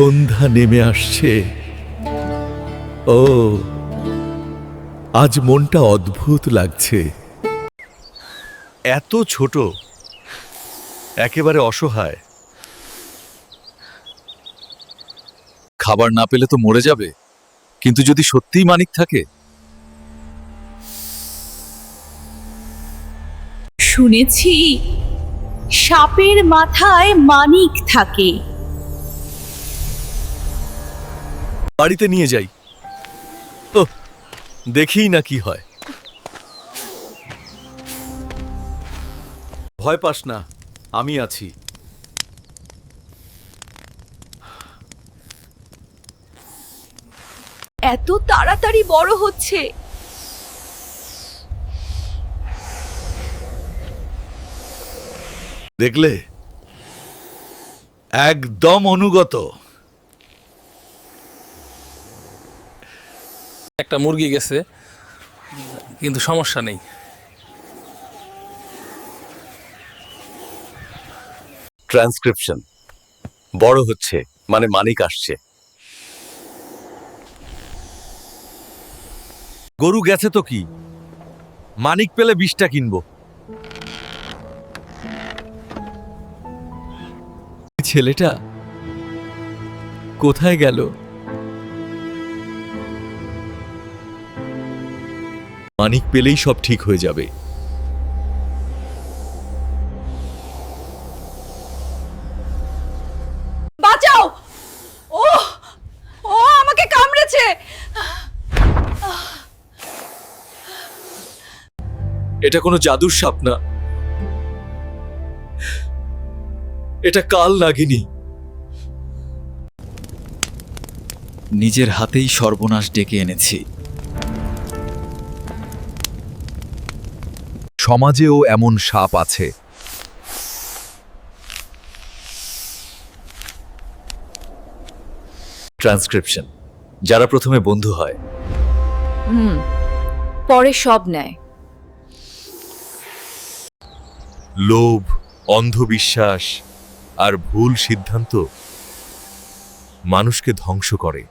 সন্ধ্যা নেমে আসছে। ও, আজ মনটা অদ্ভুত লাগছে। এত ছোট, একেবারে অসহায়। খাবার না পেলে তো মরে যাবে, কিন্তু যদি সত্যিই মানিক থাকে? শুনেছি, সাপের মাথায় মানিক থাকে। বাড়িতে নিয়ে যাই। ও দেখি না কি হয়। ভয় পাস না আমি আছি। এত তাড়াতাড়ি বড় হচ্ছে। দেখলে? একদম অনুগত। একটা মুরগি গেছে কিন্তু সমস্যা নেই। ট্রান্সক্রিপশন বড় হচ্ছে মানে মানিক আসছে। গরু গেছে তো কি? মানিক পেলে বিষটা কিনবো। ছেলেটা কোথায় গেল? মানিক পেলেই সব ঠিক হয়ে যাবে। বাঁচাও! ও! ও আমাকে কামড়েছে! এটা কোনো জাদুর সাপ না। এটা কাল নাগিনী। নিজের হাতেই সর্বনাশ ডেকে এনেছি। সমাজেও এমন সাপ আছে। ট্রান্সক্রিপশন যারা প্রথমে বন্ধু হয়। পরে সব নেয়। লোভ অন্ধবিশ্বাস আর ভুল সিদ্ধান্ত মানুষকে ধ্বংস করে।